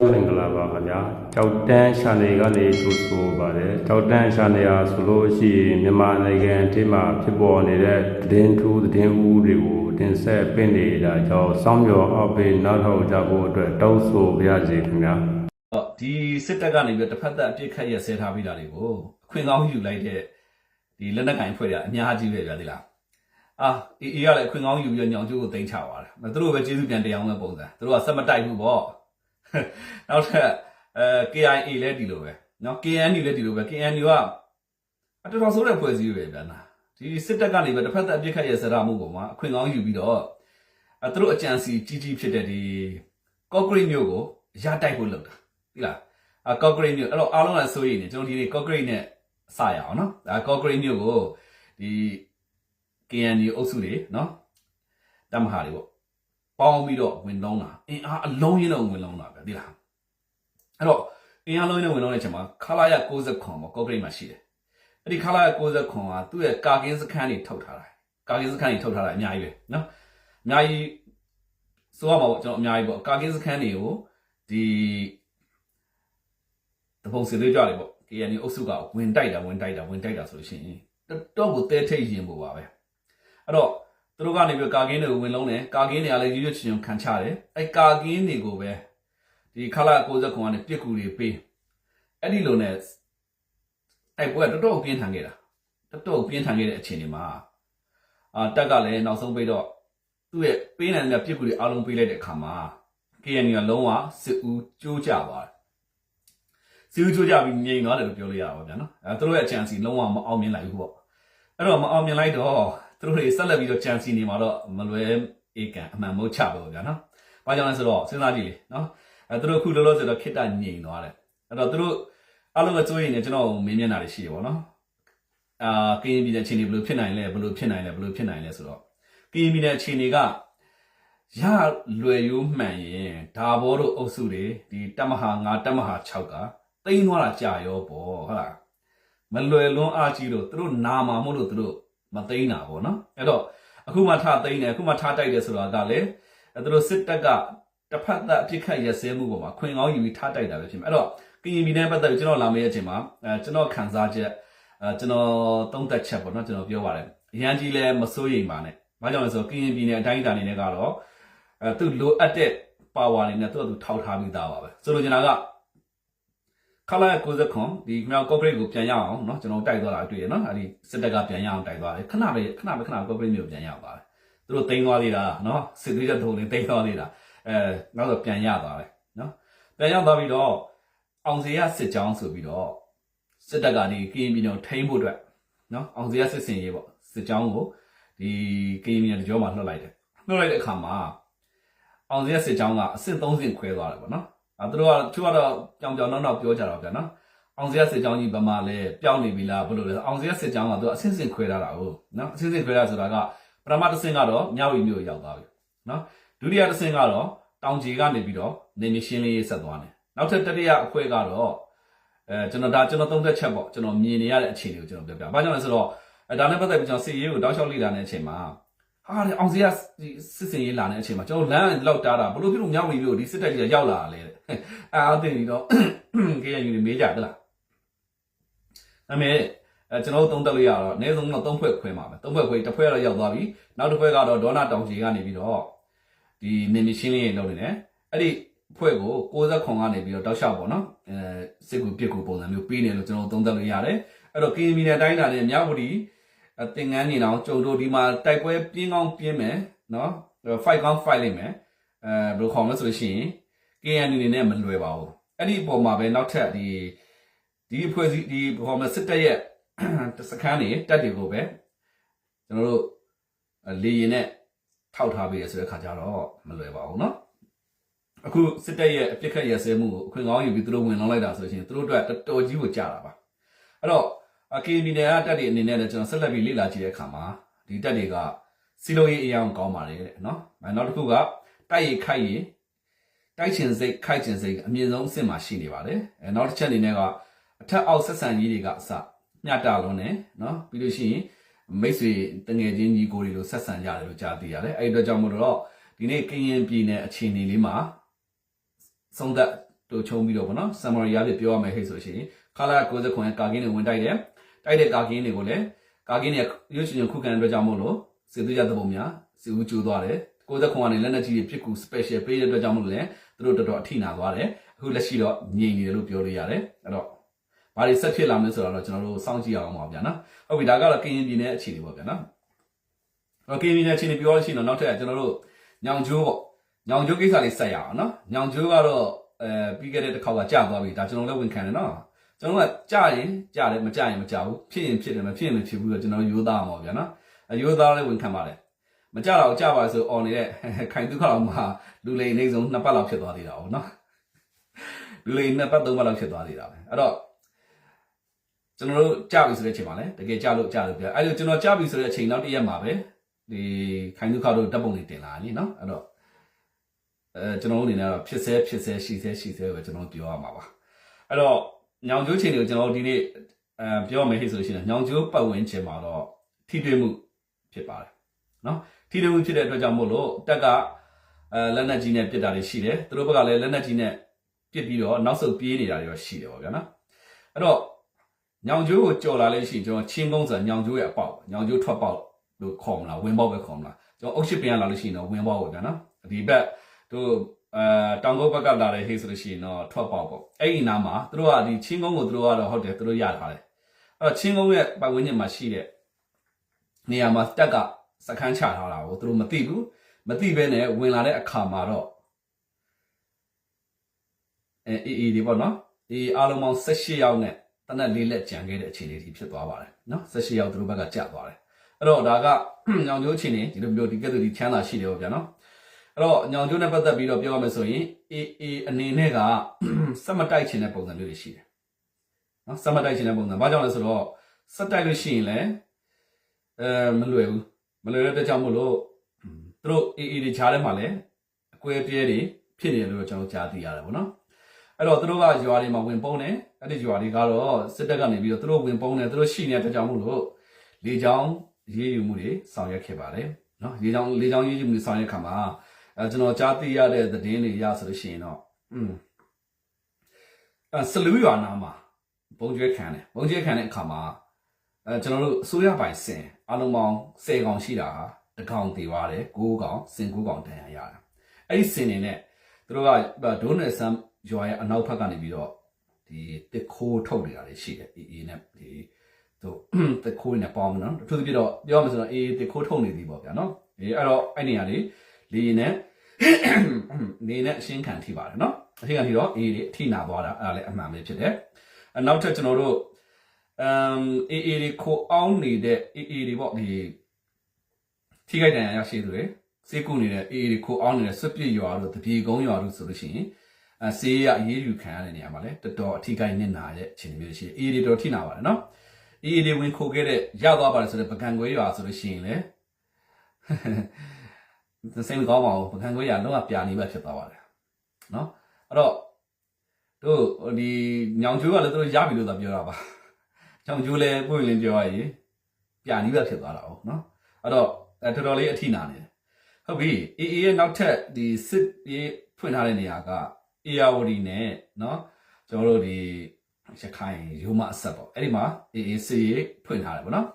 မင်္ဂလာပါခင်ဗျာကြောက်တန်းရှာနေကနေကြိုဆိုပါတယ်ကြောက်တန်းရှာနေရဆိုလို့ရှိရင်မြန်မာနိုင်ငံအထိမှာဖြစ်ပေါ်နေတဲ့သတင်းထူးသတင်းဦးတွေကိုတင်ဆက်ပင့်နေတာကြောင့်စောင့်မျှော်အောက်ပေးနောက်ထောက်ကြဖို့အတွက်တောင်းဆိုပါရစေခင်ဗျာတော့ဒီစစ်တပ်ကနေပြီးတော့တစ်ဖက်သက်အပြစ်ခတ်ရဆဲထားပြီးတာတွေကိုအခွင့်ကောင်းယူလိုက်တဲ့ဒီလက်နက်ကင်ဖွဲ့တွေကအများကြီးပဲပြသေးလားအာအေးအေးကလည်းအခွင့်ကောင်းယူပြီးတော့ညောင်ကျိုးကိုတင်ချသွားတယ်သူတို့ပဲကျေးဇူးပြန်တရားအောင်တဲ့ပုံစံသူတို့ကစက်မတိုက်ဘူးပေါ့ နောက်ထပ်အဲ KIA လည်းဒီလိုပဲနော် KNU လည်းဒီလိုပဲ KNU ကအတော်တော်ဆိုးတဲ့ဖွဲ့စည်းပဲဗျာနာဒီစစ်တပ်ကနေပဲတစ်ဖက်သက်အပြစ်ခတ်ရဆဲထားမှုပေါ်မှာအခွင့်ကောင်းယူပြီးတော့အဲသူတို့အကြံစီကြီးကြီးဖြစ်တဲ့ဒီကော့ဂရိတ်မျိုးကိုရတိုက်ဖို့လုပ်တာဒီလားအကော့ဂရိတ်မြို့အဲ့တော့အားလုံးကစိုးရိမ်နေကျွန်တော်ဒီနေ့ကော့ဂရိတ်နဲ့စရအောင်နော်ဒါကော့ဂရိတ်မြို့ကိုဒီ KNU အုပ်စုတွေနော်တမဟာတွေပေါ့ ပေါင်းပြီးတော့ဝင်လုံးတာအင်အားအလုံးရင်းတော့ဝင်လုံးတာပဲဒီလားအဲ့တော့အင်အားလုံးရင်းနဲ့ဝင်လုံးတဲ့အချိန်မှာခလာရ60ခွန်ပေါ့ကော့ဂရိတ်မှာရှိတယ်အဲ့ဒီခလာရ60ခွန်ကသူ့ရဲ့ကာကင်းစခန်းတွေထုတ်ထားတာကာကင်းစခန်းတွေထုတ်ထားတာအများကြီးပဲနော်အများကြီးဆိုရမှာပေါ့ကျွန်တော်အများကြီးပေါ့ကာကင်းစခန်းတွေကိုဒီတပုံစီလေးကြတယ်ပေါ့ KNU အုပ်စုကဝင်တိုက်တာဝင်တိုက်တာဝင်တိုက်တာဆိုလို့ရှိရင်တော်တော့ကိုတဲထိတ်ရင်ပို့ပါပဲအဲ့တော့ သူတို့ကနေပြီးကာကင်းတွေကိုဝင်လုံးတယ်ကာကင်းတွေကလည်းရွရွချွချွခံချတယ်အဲ့ကာကင်းတွေကိုပဲဒီခလာ60ခွန်ကနေပြစ်ကူတွေပေးအဲ့ဒီလိုနဲ့တိုက်ပွဲကတော်တော်ပြင်းထန်ခဲ့တာတော်တော်ပြင်းထန်ခဲ့တဲ့အခြေအနေမှာအာတက်ကလည်းနောက်ဆုံးပြီးတော့သူ့ရဲ့ပေးနိုင်တဲ့ပြစ်ကူတွေအားလုံးပေးလိုက်တဲ့အခါမှာ KNU ကလုံးဝစစ်ဦးကြိုးကြသွားတယ်စီဦးချိုးကြပြီးငြိမ်သွားတယ်လို့ပြောလို့ရပါဗျာနော်အဲသူတို့ရဲ့ chance လုံးဝမအောင်မြင်လိုက်ဘူးပေါ့အဲ့တော့မအောင်မြင်လိုက်တော့ သူတို့တွေဆက်လက်ပြီးတော့ chance နေမှာတော့မလွယ်အေကန်အမှန်မဟုတ်ချပါဘူးဗျာနော်ဘာကြောင့်လဲဆိုတော့စဉ်းစားကြည့်လေနော်အဲသူတို့အခုလောလောဆယ်တော့ခိတ္တငြိမ်သွားတယ်အဲ့တော့သူတို့အလုံးကစိုးရင်လည်းကျွန်တော်မင်းမျက်နှာတွေရှိတယ်ပေါ့နော်အာကရင်ပြည်တဲ့အခြေအနေဘယ်လိုဖြစ်နိုင်လဲဘယ်လိုဖြစ်နိုင်လဲဘယ်လိုဖြစ်နိုင်လဲဆိုတော့ကရင်ပြည်တဲ့အခြေအနေကရလွယ်ရိုးမှန်ရင်ဒါဘောတို့အုပ်စုတွေဒီတက်မဟာ9တက်မဟာ6ကတိန်းသွားတာကြာရောပေါ့ဟုတ်လားမလွယ်လွန်းအားကြီးလို့သူတို့နာမှာမို့လို့သူတို့ မသိန်းတာပေါ့နော်အဲ့တော့အခုမှထားသိန်းတယ်အခုမှထားတိုက်တယ်ဆိုတာကလည်းအဲသူတို့စစ်တပ်ကတစ်ဖက်သက်အဖြစ်ခတ်ရစဲမှုပေါ်မှာခွင်ကောင်းယူပြီးထားတိုက်တာပဲဖြစ်မယ်အဲ့တော့ကရင်ပြည်နယ်ပတ်သက်ပြီးကျွန်တော်လာမယ့်အချိန်မှာအဲကျွန်တော်ခံစားချက်အဲကျွန်တော်သုံးသက်ချက်ပေါ့နော်ကျွန်တော်ပြောပါတယ်အရန်ကြီးလည်းမစိုးရိမ်ပါနဲ့ဘာကြောင့်လဲဆိုတော့ကရင်ပြည်နယ်အတိုင်းအတာအနေနဲ့ကတော့အဲသူလိုအပ်တဲ့ power တွေနဲ့သူ့အတူထောက်ထားပြီးသားပါပဲဆိုလိုချင်တာက ခလာ60ခွန်ဒီမြောက်ကော့ဂရိတ်ကိုပြန်ရအောင်เนาะကျွန်တော်တိုက်သွားတာတွေ့ရเนาะအဲ့ဒီစစ်တပ်ကပြန်ရအောင်တိုက်သွားတယ်ခဏပဲခဏပဲခဏကော့ဂရိတ်မြို့ပြန်ရသွားတယ်သူတို့တိန်းသွားသေးတာเนาะစစ်သေးတဲ့ထုံလေးတိန်းသွားသေးတာအဲနောက်တော့ပြန်ရသွားတယ်เนาะပြန်ရသွားပြီးတော့အောင်စီရစစ်ကြောင်းဆိုပြီးတော့စစ်တပ်ကနေကရင်ပြည်နယ်ထိန်းဖို့အတွက်เนาะအောင်စီရစစ်စင်ရေးပေါ့စစ်ကြောင်းကိုဒီကရင်ပြည်နယ်ကြောမှာလှုပ်လိုက်တယ်လှုပ်လိုက်တဲ့အခါမှာအောင်စီရစစ်ကြောင်းကအစစ်3ဆင့်ခွဲသွားတယ်ပေါ့เนาะ အဲသူတို့ကသူကတော့ကြောင်ကြောင်နောက်နောက်ပြောကြတော့ဗျာနော်အောင်စရစစ်ကြောင်းကြီးဗမာလဲပြောင်းနေပြီလားဘယ်လိုလဲအောင်စရစစ်ကြောင်းကသူကအဆင့်ဆင့်ခွဲထားတာဟုတ်နော်အဆင့်ဆင့်ခွဲထားဆိုတာကပထမတစ်ဆင့်ကတော့မြောက်ရီမျိုးရောက်သွားပြီနော်ဒုတိယတစ်ဆင့်ကတော့တောင်ကြီးကနေပြီးတော့နေမရှင်းလေးဆက်သွားတယ်နောက်ထပ်တတိယအခွဲကတော့အဲကျွန်တော်ဒါကျွန်တော်သုံးသက်ချက်ပေါ့ကျွန်တော်မြင်နေရတဲ့အခြေအနေကိုကျွန်တော်ပြောပြ။ဘာကြောင့်လဲဆိုတော့အဲဒါနဲ့ပတ်သက်ပြီးကျွန်တော်စီရေးကိုတောက်လျှောက်လေ့လာနေတဲ့အချိန်မှာ ဟာလေအောင်စရစစ်စင်ရေးလာနေတဲ့အချိန်မှာကျွန်တော်လမ်းလောက်တားတာဘလို့ဖြစ်လို့မြောက်ရီမျိုးဒီစစ်တပ်ကြီးရောက်လာတာလေတဲ့အားတင်ပြီးတော့ KNU တွေမေးကြသလားဒါပေမဲ့အဲကျွန်တော်တို့သုံးတက်လို့ရတော့အနည်းဆုံးတော့သုံးဖွဲ့ခွဲမှာပဲသုံးဖွဲ့ခွဲတစ်ဖွဲ့ကတော့ရောက်သွားပြီနောက်တစ်ဖွဲ့ကတော့ဒေါနာတောင်ကြီးကနေပြီးတော့ဒီနေမရှင်းလေးတွေလုပ်နေတယ်အဲ့ဒီဖွဲ့ကို60ခွန်ကနေပြီးတော့တောက်လျှောက်ပေါ့နော်အဲစစ်ကူပြစ်ကူပုံစံမျိုးပေးနေလို့ကျွန်တော်တို့သုံးတက်လို့ရတယ်အဲ့တော့ KNU နဲ့တိုင်းတာနဲ့မြောက်ဝ တီအတင်ငန်းနေတော့ကြုံတို့ဒီမှာတိုက်ပွဲပြင်းကောင်းပြင်းမယ်နော် fight ကောင်း fight လိမ့်မယ်အဲဘယ်လိုခေါ်မလဲဆိုလို့ရှိရင် KNU နေနဲ့မလွယ်ပါဘူးအဲ့ဒီအပေါ်မှာပဲနောက်ထပ်ဒီဒီအဖွဲ့အစည်းဒီဟောမစစ်တပ်ရဲ့ စခန်းတွေတက်တွေကိုပဲကျွန်တော်တို့လေရင်နဲ့ထောက်ထားပေးရဆိုတဲ့ခါကျတော့မလွယ်ပါဘူးเนาะအခုစစ်တပ်ရဲ့အပြစ်ခတ်ရစဲမှုကိုအခွင့်ကောင်းယူပြီးသူတို့ဝင်လောင်းလိုက်တာဆိုရင်သူတို့အတွက်တော်တော်ကြီးကိုကြာတာပါအဲ့တော့ ကေမီနယ်ကတက်တွေအနေနဲ့လည်းကျွန်တော်ဆက်လက်ပြီးလေ့လာကြည့်တဲ့အခါမှာဒီတက်တွေကစီလုံးရေးအရာကိုကောင်းပါတယ်တဲ့နော်နောက်တစ်ခုကတိုက်ရခိုက်ရတိုက်ချင်စိတ်ခိုက်ချင်စိတ်အမြင့်ဆုံးအဆင့်မှာရှိနေပါတယ်အဲနောက်တစ်ချက်အနေနဲ့ကအထက်အောက်ဆက်ဆံရေးတွေကအစမျှတလုံးနဲ့နော်ပြီးလို့ရှိရင်မိတ်ဆွေတငယ်ချင်းညီကိုတွေလိုဆက်ဆံကြတယ်လို့ကြားသိရတယ်အဲ့အတွက်ကြောင့်မို့လို့ဒီနေ့ကရင်ပြည်နယ်အခြေအနေလေးမှာဆုံးသက်တို့ချုံပြီးတော့ဗောနော် summary ရလေးပြောရမယ်ဟဲ့ဆိုရှင် color 69ကာကင်းတွေဝင်တိုက်တယ် တိုက်တဲ့ကာကင်းတွေကိုလည်းကာကင်းတွေရွှေရှင်ခုခံတဲ့အတွက်ကြောင့်မို့လို့စစ်သွေးကြတဲ့ပုံများစစ်ဦးကျိုးသွားတယ်69ကနေလက်နက်ကြီးတွေပြစ်ကူ special ပေးတဲ့အတွက်ကြောင့်မို့လို့လည်းသူတို့တော်တော်အထိနာသွားတယ်အခုလက်ရှိတော့ငြိမ်နေတယ်လို့ပြောလို့ရတယ်အဲ့တော့ဘာတွေဆက်ဖြစ်လာမလဲဆိုတော့ကျွန်တော်တို့စောင့်ကြည့်အောင်ပါဗျာနော်ဟုတ်ပြီဒါကတော့ကရင်ပြည်နယ်အခြေအနေပေါ့ဗျာနော်အဲ့တော့ကရင်ပြည်နယ်အခြေအနေပြောလို့ရှိရင်တော့နောက်ထပ်ကျွန်တော်တို့ညောင်ကျိုးပေါ့ညောင်ကျိုးကိစ္စလေးဆက်ရအောင်နော်ညောင်ကျိုးကတော့အဲပြီးခဲ့တဲ့တစ်ခေါက်ကကြာသွားပြီဒါကျွန်တော်လည်းဝန်ခံတယ်နော် ကျွန်တော်ကကြာရင်ကြာတယ်မကြာရင်မကြာဘူးဖြစ်ရင်ဖြစ်တယ်မဖြစ်ရင်မဖြစ်ဘူးတော့ကျွန်တော်ရိုးသားအောင်ပါဗျာနော်အရိုးသားလည်းဝန်ခံပါတယ်မကြတော့ကြပါဆိုအော်နေတဲ့ခိုင်ဒုက္ခတော့မှာလူလိန်နေဆုံးနှစ်ပတ်လောက်ဖြစ်သွားသေးတာ哦နော်လူလိန်နှစ်ပတ်သုံးပတ်လောက်ဖြစ်သွားသေးတာပဲအဲ့တော့ကျွန်တော်တို့ကြပြီဆိုတဲ့အချိန်မှာလည်းတကယ်ကြလို့ကြလို့ပြအဲ့လိုကျွန်တော်ကြပြီဆိုတဲ့အချိန်နောက်တစ်ရက်မှာပဲဒီခိုင်ဒုက္ခတို့တပ်ပုံတွေတင်လာတယ်နော်အဲ့တော့အဲကျွန်တော်တို့အနေနဲ့တော့ဖြစ်ဆဲဖြစ်ဆဲရှိဆဲရှိဆဲပဲကျွန်တော်ပြောရမှာပါအဲ့တော့ ညောင်ကျိုးချိန်တွေကိုကျွန်တော်တို့ဒီနေ့အဲပြောမယ်ဟိဆိုလို့ရှိရင်ညောင်ကျိုးပတ်ဝန်းကျင်မှာတော့ထိတွေ့မှုဖြစ်ပါတယ်နော်ထိတွေ့မှုဖြစ်တဲ့အတွက်ကြောင့်မို့လို့တက်ကအဲလက်နက်ကြီးနဲ့ပစ်တာတွေရှိတယ်သူတို့ဘက်ကလည်းလက်နက်ကြီးနဲ့ပစ်ပြီးတော့နောက်ဆုတ်ပြေးနေတာတွေတော့ရှိတယ်ပေါ့ဗျာနော်အဲ့တော့ညောင်ကျိုးကိုကြော်လာလို့ရှိရင်ကျွန်တော်ချင်းကုန်းဆိုညောင်ကျိုးရဲ့အပေါက်ညောင်ကျိုးထွက်ပေါက်လို့ခေါ်မလားဝင်ပေါက်ပဲခေါ်မလားကျွန်တော်အုတ်ရှိပင်လာလို့ရှိရင်တော့ဝင်ပေါက်ပေါ့ဗျာနော်ဒီဘက်တို့ အဲတောင်ကုန်းဘက်ကလာတဲ့ဟေးဆိုလို့ရှိရင်တော့ထွက်ပေါက်ပေါ့အဲ့ဒီနားမှာသူတို့ကဒီချင်းကုန်းကိုသူတို့ကတော့ဟုတ်တယ်သူတို့ရထားတယ်အဲ့တော့ချင်းကုန်းရဲ့ပတ်ဝန်းကျင်မှာရှိတဲ့နေရာမှာတက်ကစခန်းချထားတာကိုသူတို့မသိဘူးမသိဘဲနဲ့ဝင်လာတဲ့အခါမှာတော့အဲအေးအေးဒီပေါ့နော်ဒီအားလုံးပေါင်း18ယောက်နဲ့တနက်လေးလက်ကြံခဲ့တဲ့အခြေအနေကြီးဖြစ်သွားပါတယ်နော်18ယောက်သူတို့ဘက်ကကျသွားတယ်အဲ့တော့ဒါကညောင်ကျိုးအခြေအနေဒီလိုမျိုးဒီကဲ့သို့ဒီချမ်းသာရှိတယ်ပေါ့ဗျာနော် အဲ့တော့ညောင်ကျိုးနဲ့ပတ်သက်ပြီးတော့ပြောရမယ်ဆိုရင်အေးအေးအနေနဲ့ကစက်မတိုက်ချင်တဲ့ပုံစံမျိုးတွေရှိတယ်နော်စက်မတိုက်ချင်တဲ့ပုံစံဘာကြောင့်လဲဆိုတော့စက်တိုက်လို့ရှိရင်လည်းအဲမလွယ်ဘူးမလွယ်တဲ့အတွက်ကြောင့်မို့လို့သူတို့အေးအေးတွေချားထဲမှာလည်းအကွဲပြဲတွေဖြစ်နေတယ်လို့ကျွန်တော်ကြားသိရတယ်ပေါ့နော်အဲ့တော့သူတို့ကရွာတွေမှာဝင်ပုံးတယ်အဲ့ဒီရွာတွေကတော့စစ်တပ်ကနေပြီးတော့သူတို့ဝင်ပုံးတယ်သူတို့ရှိနေတဲ့အတွက်ကြောင့်မို့လို့လေချောင်းရေးယူမှုတွေဆောင်ရွက်ခဲ့ပါတယ်နော်လေချောင်းလေချောင်းရေးယူမှုတွေဆောင်ရွက်ခါမှာ အဲကျွန်တော်ကြားသိရတဲ့သတင်းတွေရဆိုလို့ရှိရင်တော့อืมအဲစလူးရွာနာမှာဘုံကျွဲခံတယ်ဘုံကျွဲခံတဲ့အခါမှာအဲကျွန်တော်တို့အစိုးရပိုင်စင်အလုံးပေါင်း10កောင်ရှိတာဟာတကောင်တည်သွားတယ်9កောင်စင်9កောင်တန်ရရတာအဲ့ဒီစင်နေနဲ့သူတို့ကဒိုနယ်ဆမ်ရွာရဲ့အနောက်ဘက်ကနေပြီးတော့ဒီတစ်ခိုးထုတ်နေတာတွေရှိတယ်အေးအေးနဲ့ဒီသူတစ်ခိုးနဲ့ပေါင်းနော်သူတို့ပြတော့ပြောမှဆိုတော့အေးတစ်ခိုးထုတ်နေသည်ပေါ့ဗျာနော်အေးအဲ့တော့အဲ့နေရာလေးလေရင်နဲ့ နေနဲ့အရှင်းခံထိပါတယ်နော်အရှင်းခံထိတော့အေးတွေအထိနာသွားတာအဲ့ဒါလည်းအမှန်ပဲဖြစ်တယ်အနောက်ထပ်ကျွန်တော်တို့အမ်အေးအေးတွေခိုအောင်နေတဲ့အေးအေးတွေပေါ့ဒီထိခိုက်ဒဏ်ရာရရှိသူတွေစေကုနေတဲ့အေးအေးတွေခိုအောင်နေတဲ့စွပ်ပြစ်ရွာတို့တပြေကုန်းရွာတို့ဆိုလို့ရှိရင်အဲဆေးရအရေးယူခံရတဲ့နေရာမှာလည်းတော်တော်အထိခိုက်နစ်နာတဲ့အခြေအနေမျိုးရှိတယ်အေးအေးတွေတော်ထိနာပါတယ်နော်အေးအေးတွေဝင်ခိုခဲ့တဲ့ရသွားပါတယ်ဆိုတဲ့ပကံကွဲရွာဆိုလို့ရှိရင်လည်း စိတ်မကောင်းပါဘူးပကံခွေးရလုံးဝပြာနေပဲဖြစ်သွားပါတယ်နော်အဲ့တော့တို့ဒီညောင်ကျိုးကလည်းတို့ရပြီလို့သာပြောတာပါညောင်ကျိုးလည်းပွင့်လင်းပြောရရင်ပြာနေပဲဖြစ်သွားတာ哦နော်အဲ့တော့အဲတော်တော်လေးအထိနာနေတယ်ဟုတ်ပြီအေးအေးရဲ့နောက်ထပ်ဒီစစ်ရေးဖွင့်ထားတဲ့နေရာကအေယာဝတီနဲ့နော်ကျွန်တော်တို့ဒီရခိုင်ရိုးမအဆက်ပေါ့အဲ့ဒီမှာအေးအေးစစ်ရေးဖွင့်ထားတယ်ပေါ့နော်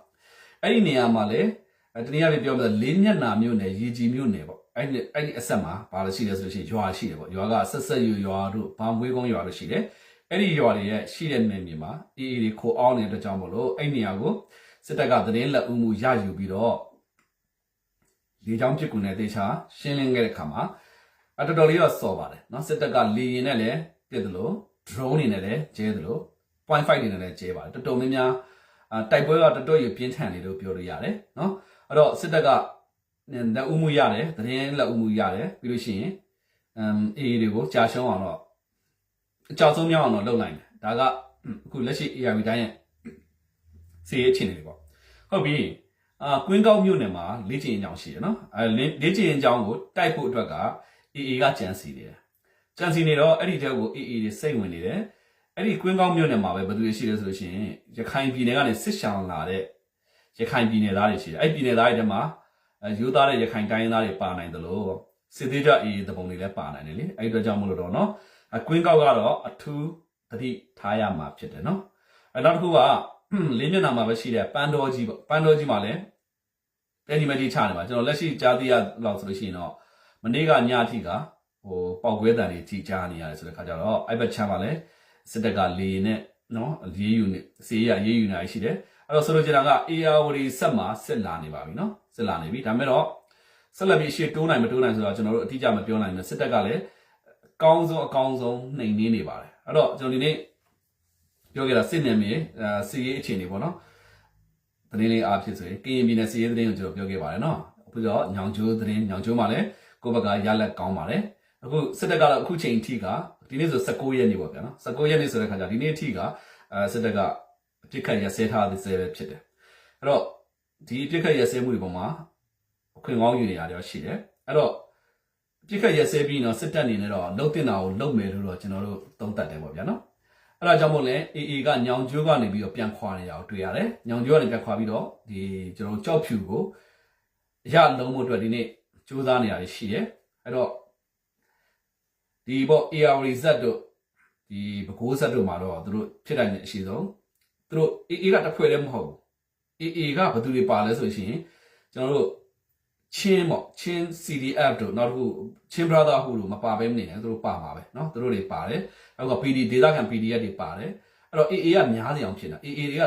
အဲ့ဒီနေရာမှာလည်း အဲတနည်းအားဖြင့်ပြောပြလေးမျက်နာမြို့နယ်ရေကြီးမြို့နယ်ပေါ့အဲ့ဒီအဲ့ဒီအဆက်မှာဘာလို့ရှိလဲဆိုလို့ရှိရင်ရွာရှိတယ်ပေါ့ရွာကဆက်ဆက်ရွရွာတို့ဘာမွေးကုန်းရွာလို့ရှိတယ်အဲ့ဒီရွာတွေရဲ့ရှိတဲ့နယ်မြေမှာအေးအေးတွေခိုအောင်နေတဲ့ကြောင့်မလို့အဲ့နေရာကိုစစ်တပ်ကသတင်းလက်ဦးမှုရယူပြီးတော့လေကြောင်းပစ်ကူနဲ့တေချာရှင်းလင်းခဲ့တဲ့ခါမှာအတော်တော်လေးတော့စော်ပါတယ်နော်စစ်တပ်ကလေရင်နဲ့လည်းပြစ်သလို drone တွေနဲ့လည်းကျဲသလို point fight တွေနဲ့လည်းကျဲပါတယ်တော်တော်များများတိုက်ပွဲကတော်တော်ရပြင်းထန်နေလို့ပြောလို့ရတယ်နော် အဲ့တော့စစ်တပ်ကလက်ဦးမှုရတယ်သတင်းလက်ဦးမှုရတယ်ပြီးလို့ရှိရင်အမ်အေးတွေကိုကြာရှုံးအောင်တော့အကြောက်ဆုံးမြောက်အောင်တော့လုပ်နိုင်တယ်ဒါကအခုလက်ရှိ ARV တိုင်းရဲ့စီရေးချင်းတွေပေါ့ဟုတ်ပြီအာကွင်းကောက်မြို့နယ်မှာလေးချင်အကြောင်းရှိတယ်နော်အဲလေးချင်အကြောင်းကိုတိုက်ဖို့အတွက်က AA ကကြံစီနေတယ်ကြံစီနေတော့အဲ့ဒီတဲကို AA တွေစိတ်ဝင်နေတယ်အဲ့ဒီကွင်းကောက်မြို့နယ်မှာပဲဘယ်သူတွေရှိလဲဆိုလို့ရှိရင်ရခိုင်ပြည်နယ်ကနေစစ်ရှောင်လာတဲ့ ရခိုင်ပြည်နယ်သားတွေရှိတယ်အဲ့ပြည်နယ်သားတွေထဲမှာရိုးသားတဲ့ရခိုင်တိုင်းရင်းသားတွေပါနိုင်သလိုစစ်သေးကြအေးအေးတပုံတွေလည်းပါနိုင်တယ်လေအဲ့အတွက်ကြောင့်မလို့တော့နော်အကွင်းကောက်ကတော့အထူးတတိထားရမှာဖြစ်တယ်နော်အဲ့နောက်တစ်ခုကလေးမျက်နှာမှာပဲရှိတဲ့ပန်တော်ကြီးပေါ့ပန်တော်ကြီးမှာလည်းတဲ့ဒီမကြီးချနေမှာကျွန်တော်လက်ရှိကြားသိရလောက်ဆိုလို့ရှိရင်တော့မနေ့ကညအထိကဟိုပောက်ကွဲတန်တွေကြီးကြားနေရတယ်ဆိုတဲ့ခါကျတော့အဲ့ဘက်ချမ်းမှာလည်းစစ်တပ်ကလေနဲ့နော်ရေးယူနေစေးရရေးယူနေရှိတယ် အဲ့တော့ဆိုလိုချင်တာက AR ဆက်မှာစစ်လာနေပါပြီနော်စစ်လာနေပြီဒါပေမဲ့တော့ဆက်လက်ပြီးရှေ့တိုးနိုင်မတိုးနိုင်ဆိုတော့ကျွန်တော်တို့အတိအကျမပြောနိုင်ဘူးစစ်တပ်ကလည်းအကောင်းဆုံးအကောင်းဆုံးနှိမ်နင်းနေပါတယ်အဲ့တော့ကျွန်တော်ဒီနေ့ပြောခဲ့တာစစ်နယ်မြေအဲစီရေးအခြေအနေပေါ့နော်သတင်းလေးအားဖြစ်ဆိုရင်ကရင်ပြည်နယ်စီရေးသတင်းကိုကျွန်တော်ပြောခဲ့ပါတယ်နော်အခုတော့ညောင်ကျိုးသတင်းညောင်ကျိုးမှာလည်းကိုယ့်ဘက်ကရလက်ကောင်းပါတယ်အခုစစ်တပ်ကတော့အခုချိန်အထိကဒီနေ့ဆို19ရက်နေ့ပေါ့ဗျာနော်19ရက်နေ့ဆိုတဲ့ခါကျဒီနေ့အထိကအဲစစ်တပ်က အပြစ်ခတ်ရစဲထားတဲ့ဆဲပဲဖြစ်တယ်အဲ့တော့ဒီအပြစ်ခတ်ရစဲမှုတွေပေါ်မှာအခွင့်ကောင်းယူနေရတယ်ရှိတယ်အဲ့တော့အပြစ်ခတ်ရစဲပြီးတော့စစ်တပ်အနေနဲ့တော့လုံတင်တာကိုလုံမယ်လို့တော့ကျွန်တော်တို့သုံးသပ်တယ်ပေါ့ဗျာနော်အဲ့ဒါကြောင့်မို့လဲ AA ကညောင်ကျိုးကနေပြီးတော့ပြန်ခွာနေတာကိုတွေ့ရတယ်။ညောင်ကျိုးကနေပြန်ခွာပြီးတော့ဒီကျွန်တော်တို့ကြောက်ဖြူကိုအရလုံးဖို့အတွက်ဒီနေ့စူးစမ်းနေရတယ်ရှိတယ်။အဲ့တော့ဒီပေါ့ AR reset တို့ဒီဘကိုးဆက်တို့မှာတော့သူတို့ဖြစ်တိုင်းတဲ့အရှိဆုံး သူတို့ AA ကတစ်ဖွဲ့လည်းမဟုတ်ဘူး။ AA ကဘယ်သူတွေပါလဲဆိုရှင်ကျွန်တော်တို့ချင်းပေါ့ချင်း CDF တို့နောက်တစ်ခုချင်း brother ဟူလို့မပါဘဲမနေနဲ့သူတို့ပါမှာပဲเนาะသူတို့တွေပါတယ်နောက်က PD ဒေတာခံ PDF တွေပါတယ်အဲ့တော့ AA ကများနေအောင်ဖြစ်နေတာ AA တွေက